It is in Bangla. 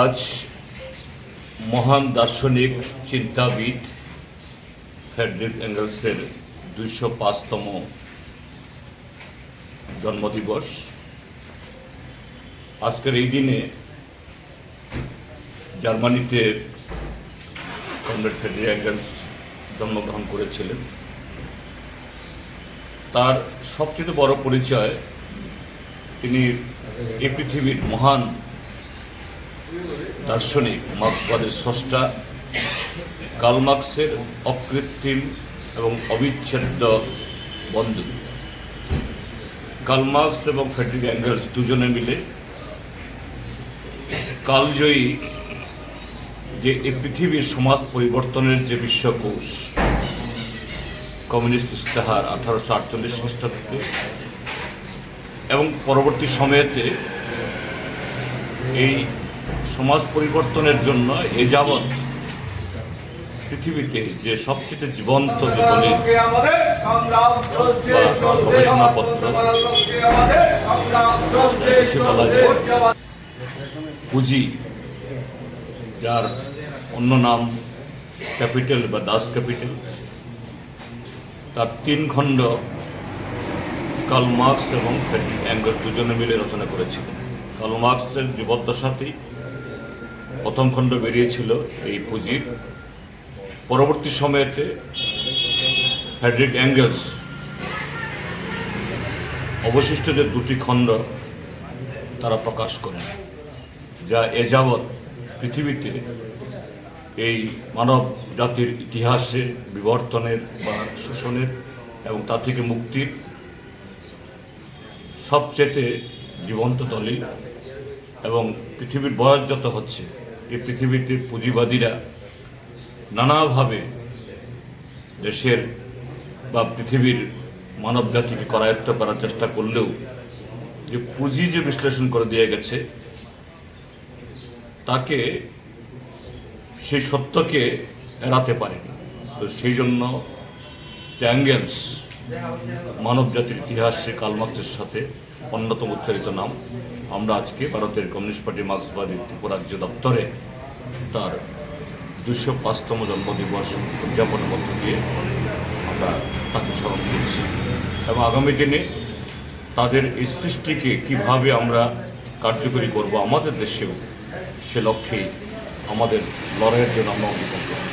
আজ মহান দার্শনিক চিন্তাবিদ ফ্রেডরিক এঙ্গেলসের দুইশো পাঁচতম জন্মদিবস। আজকের এই দিনে জার্মানিতে কমরেড ফ্রেডরিক এঙ্গেলস জন্মগ্রহণ করেছিলেন। তার সবচেয়ে বড় পরিচয় তিনি এ পৃথিবীর মহান দার্শনিক, মার্ক্সবাদের স্রষ্টা কালমার্ক্সের অকৃত্রিম এবং অবিচ্ছেদ্য বন্ধু। কালমার্ক্স এবং ফেডরিক অ্যাঙ্গেলস দুজনে মিলে কালজয়ী যে এই পৃথিবীর সমাজ পরিবর্তনের যে বিশ্বকোষ কমিউনিস্ট ইস্তেহার আঠারোশো আটচল্লিশ খ্রিস্টাব্দে। এবং পরবর্তী সময়েতে এই সমাজ পরিবর্তনের জন্য এ যাবৎ পৃথিবীতে যে সবচেয়ে জীবন্ত জীবনে গবেষণাপত্র পুঁজি, যার অন্য নাম ক্যাপিটাল বা দাস ক্যাপিটাল। তার তিন খণ্ড কার্ল মার্কস এবং ফ্রেডরিক অ্যাঙ্গেলস দুজনে মিলে রচনা করেছিলেন কার্ল মার্কসের জীবদ্দশাতেই প্রথম খণ্ড বেরিয়েছিল এই পুঁজির। পরবর্তী সময়েতে ফ্রেডরিক অ্যাঙ্গেলস অবশিষ্ট যে দুটি খণ্ড তারা প্রকাশ করেন, যা এ যাবৎ পৃথিবীতে এই মানব জাতির ইতিহাসে বিবর্তনের বা শোষণের এবং তা থেকে মুক্তির সবচেয়ে জীবন্ত দলিল এবং পৃথিবীর বয়স যত হচ্ছে, এই পৃথিবীতে পুঁজিবাদীরা নানাভাবে দেশের বা পৃথিবীর মানব জাতিকে করায়ত্ত করার চেষ্টা করলেও যে পুঁজি যে বিশ্লেষণ করে দিয়ে গেছে, তাকে সেই সত্যকে এড়াতে পারেনি। তো সেই জন্য অ্যাঙ্গেলস মানব জাতির ইতিহাসে কালমার্ক্সের সাথে অন্যতম উচ্চারিত নাম। আমরা আজকে ভারতের কমিউনিস্ট পার্টি মার্ক্সবাদী ত্রিপুরাজ্য দপ্তরে তার দুশো পাঁচতম জন্মদিবস উদযাপনের মধ্য দিয়ে আমরা তাকে স্মরণ করছি। এবং আগামী দিনে তাদের এই সৃষ্টিকে কীভাবে আমরা কার্যকরী করব আমাদের দেশেও সে লক্ষ্যে আমাদের লড়াইয়ের জন্য আমরা অঙ্গীকার